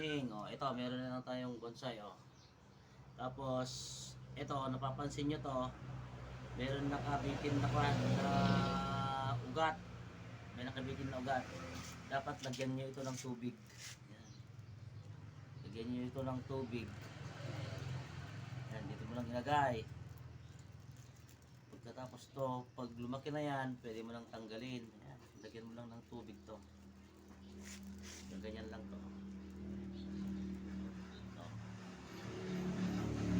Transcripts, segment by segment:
morning. Oh, ito, meron na lang tayong bonsai, oh. Tapos, ito, napapansin nyo to, meron nakabitin na kwan na ugat. May nakabitin na ugat. Dapat lagyan nyo ito ng tubig. Yan. Lagyan nyo ito ng tubig. Yan, dito mo lang ilagay. Pagkatapos to, pag lumaki na yan, pwede mo lang tanggalin. Yan, lagyan mo lang ng tubig to. Yung ganyan lang to.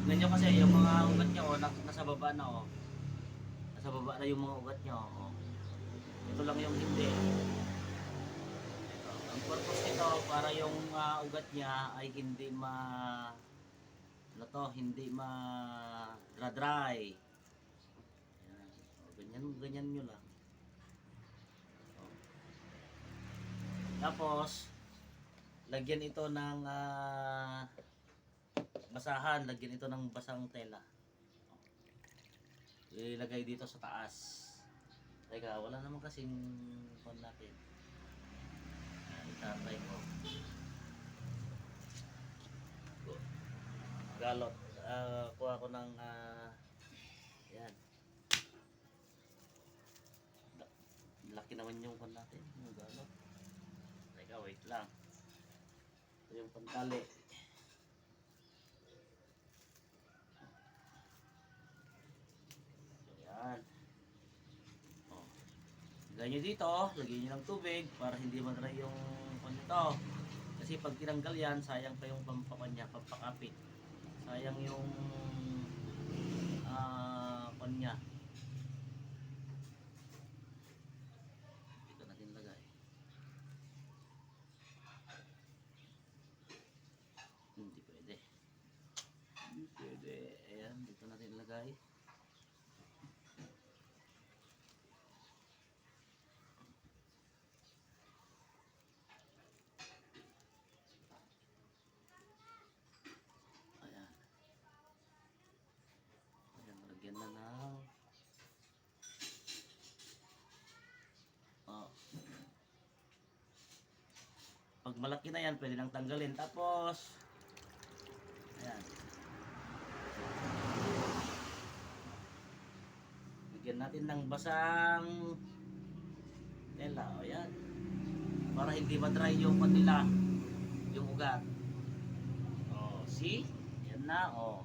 Nyo kasi yung mga ugat nyo, oh, nas- nasa baba na oh. Nasa baba na yung mga ugat nyo. Oh. Ito lang yung hindi. Ito. Ang purpose nito para yung ah, ugat niya ay hindi ma ano to, hindi ma dry. O, ganyan, ganyan nyo lang. O. Tapos, lagyan ito ng ah, basahan, lagyan ito ng basang tela. Ilagay dito sa taas. Teka, wala naman kasing kon natin. Itatry ko. Galot. Ah, kuha ko ng ah, yan. La- Laki naman yung kon natin, yung galot. Teka, wait lang. Ito yung pantali. Yan. Oh. Lagyan nyo dito, lagyan nyo ng tubig para hindi madry yung kon nito. Kasi pag tinanggal yan, sayang pa yung pampakan niya, pampakapit. Sayang yung ah kon niya. Dito natin lagay. Hindi pwede. Hindi pwede. Ayan, dito natin lagay. Ayan. Ayan, lagyan na ng... Oh. Pag malaki na yan, pwede nang tanggalin. Tapos, ayan. Bigyan natin ng basang tela. O yan. Para hindi ma-dry yung kanila, yung ugat. Oh, see? Yan na, oh.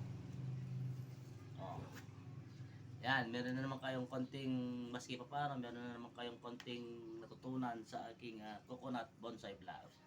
Oh. Yan, meron na naman kayong konting, maski pa parang, meron na naman kayong konting natutunan sa aking ah, coconut bonsai vlog.